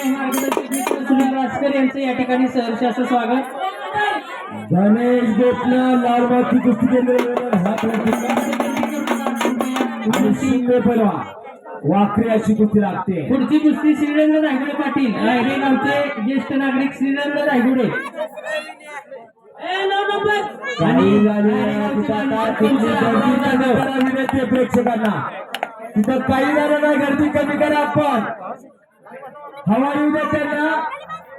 सुनील राजकर यांचं या ठिकाणी सहर्ष असं स्वागत गणेश लालबागची कुस्ती केंद्र हा वाकरी अशी कुस्ती लागते. पुढची कुस्ती श्रीरंग रायगुडे पाटील. रायडे गावचे ज्येष्ठ नागरिक श्रीरंग रायगुडे. प्रेक्षकांना. तिथं काही झालं नाही गर्दी कमी करा आपण. हवा द्या त्यांना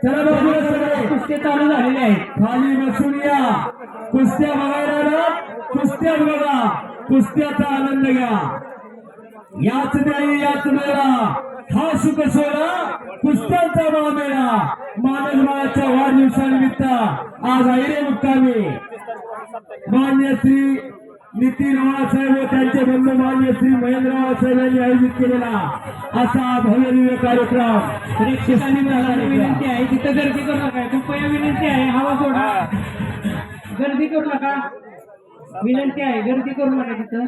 चला बाजूला सगळे. कुस्ती चालू झालेले आहेत. खाली बसून या. कुस्त्या बघायला कुस्त्या बघा. कुस्त्याचा आनंद घ्या. याच नाही याच मेळा. हा सुख सोहळा कुस्त्यांचा महामेळा. मानस बाळाच्या वाढदिवसानिमित्त आज आईरे मुक्कामी. मान्य श्री नितीन रावसाहेब व त्यांचे बंधू मान्य श्री महेंद्र रावसाहेब यांनी आयोजित केलेला असा भव्य दिव्य कार्यक्रम विनंती आहे तिथं गर्दी करू नका. कृपया विनंती आहे हवा सोडा. गर्दी करू नका. विनंती आहे गर्दी करू नका तिथं.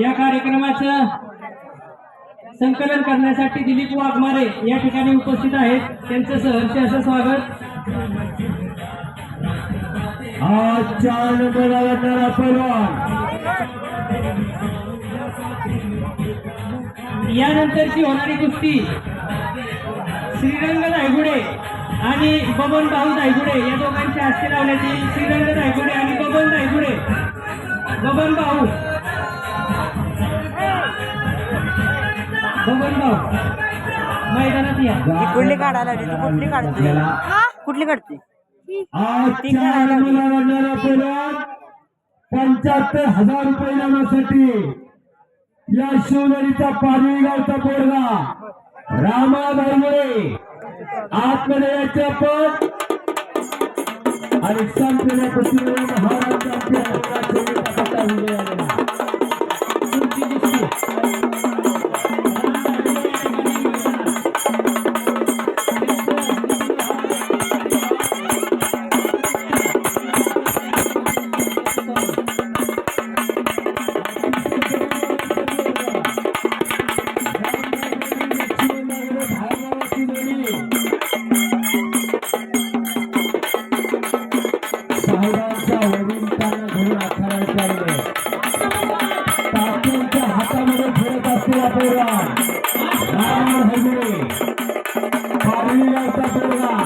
या कार्यक्रमाचं संकलन करण्यासाठी दिलीप वाघमारे या ठिकाणी उपस्थित आहेत. त्यांचं सहर्ष असं स्वागत. आज चार तर लढणारा यानंतरची होणारी कुस्ती श्रीरंग धायगुडे आणि बबन भाऊ धायगुडे या दोघांच्या हस्ते लावण्यात येईल श्रीरंग धायगुडे आणि बबन धायगुडे बबन भाऊ. बबन भाऊ. मैदानात या. कुठली काढायला कुठली काढते कुठली काढते पंच्याहत्तर हजार रुपये इनामासाठी या शिवनेरीचा पारवी गावचा पोरगा. रामा धायगुडे आतमध्ये यायचे आपण आणि संपलेल्या कुस्तीमध्ये महाराज साहेबांच्या वडील त्यांना घेऊन आखाड्यात आले टाकूंच्या हातामध्ये फिरत असलेला पैलवान राम हजरे पारवीगावचा पैलवान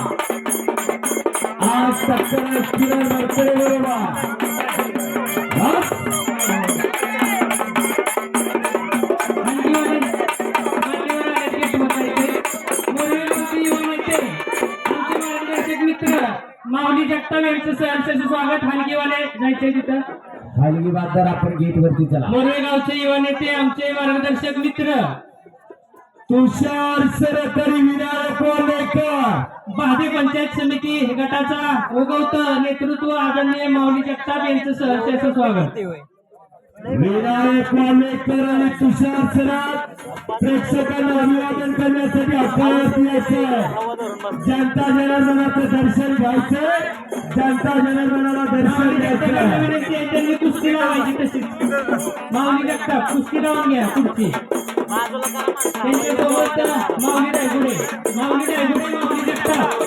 आज टक्कर किरण मरकरे बरोबर माऊली जगताप यांचं सहर्ष स्वागत. हलगीवाले जायचे तिथं. हलगी बाजार आपण गेट वरती चला. मोरवेगावचे युवा नेते आमचे मार्गदर्शक मित्र. तुषार सरकारी विनायक वालेकर बहादे पंचायत समिती गटाचा उगवत नेतृत्व आदरणीय माऊली जगताप यांचं सहर्ष स्वागत. विनायक वालेकर आणि तुषार सराफ प्रेक्षकांना अभिवादन करण्यासाठी अप्पावरती यायचं. जनता जनार्दनाचं दर्शन घ्यायचं. जनता जनार्दनाला दर्शन घ्यायचं. कुस्ती लावायची तशीच. माऊली जगताप कुस्ती लावून घ्या कुस्ती त्यांच्यासोबत माऊली रायगुडे माऊली रायगुडे माऊली लावतील